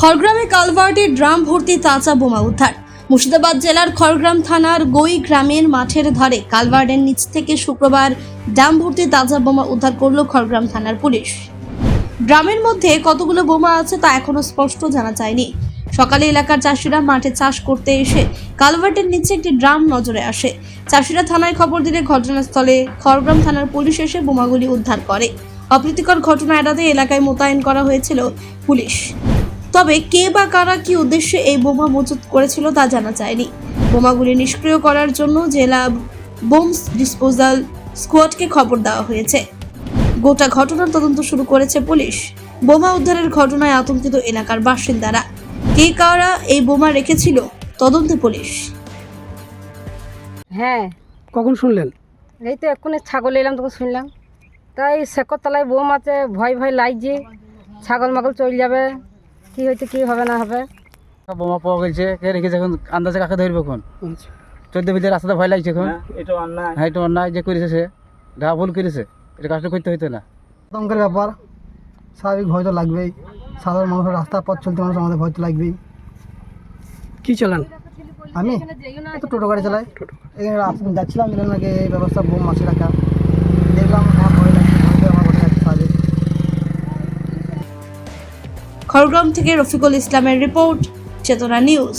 খড়গ্রামে কালভার্টে drum ভর্তি তাজা বোমা উদ্ধার। মুর্শিদাবাদ জেলার খড়গ্রাম থানার গই গ্রামের মাঠের ধারে কালভার্টের নিচ থেকে শুক্রবার ড্রাম ভর্তি তাজা বোমা উদ্ধার করল খড়গ্রাম থানার পুলিশ। ড্রামের মধ্যে কতগুলো বোমা আছে তা এখনও স্পষ্ট জানা যায়নি। সকালে এলাকার চাষিরা মাঠে চাষ করতে এসে কালভার্টের নিচে একটি ড্রাম নজরে আসে। চাষিরা থানায় খবর দিলে ঘটনাস্থলে খড়গ্রাম থানার পুলিশ এসে বোমাগুলি উদ্ধার করে। অপ্রীতিকর ঘটনা এড়াতে এলাকায় মোতায়েন করা হয়েছিল পুলিশ। তবে কে বা কারা কি উদ্দেশ্যে এই বোমা মজুত করেছিল তা জানা যায়নি। বোমাগুলি নিষ্ক্রিয় করার জন্য জেলা বোমস ডিসপোজাল স্কোয়াডকে খবর দেওয়া হয়েছে। গোটা ঘটনার তদন্ত শুরু করেছে পুলিশ। বোমা উদ্ধারের ঘটনায় আতঙ্কিত এলাকার বাসিন্দারা। কে কারা এই বোমা রেখেছিল? তদন্তে পুলিশ। হ্যাঁ। কখন শুনলেন? এই তো এক্ষুনি ছাগল এলাম তখন শুনলাম। তাই শেকর তলায় বোম আছে ভয় ভয় লাগছে। ছাগল মাগল চলে যাবে। কি হয়েছে কি হবে না হবে? বোমা পাওয়া গেছে কে রেখেছে এখন? আন্দাজে কাকে ধরবে এখন? আচ্ছা। চোদ্দ ভিতরে রাস্তাতে ভয় লাগছে এখন। এটা অন্যায়। হ্যাঁ এটা অন্যায় যে করেছে সে। যা ভুল করেছে এটা কাজটা করতে হইতো না। আতঙ্কের ব্যাপার। স্বাভাবিক ভয় তো লাগবেই। সাধারণ মানুষের রাস্তা পথ চলতে মানুষ আমাদের ভয় তো লাগবেই। কি চালান? আমি? তো টোটো গাড়ি চালাই। এখানে যাচ্ছিলাম দিলাম নাকি এই ব্যবস্থা বোম মাসে রাখা। দেখলাম খড়গ্রাম থেকে রফিকুল ইসলামের রিপোর্ট চেতনা নিউজ।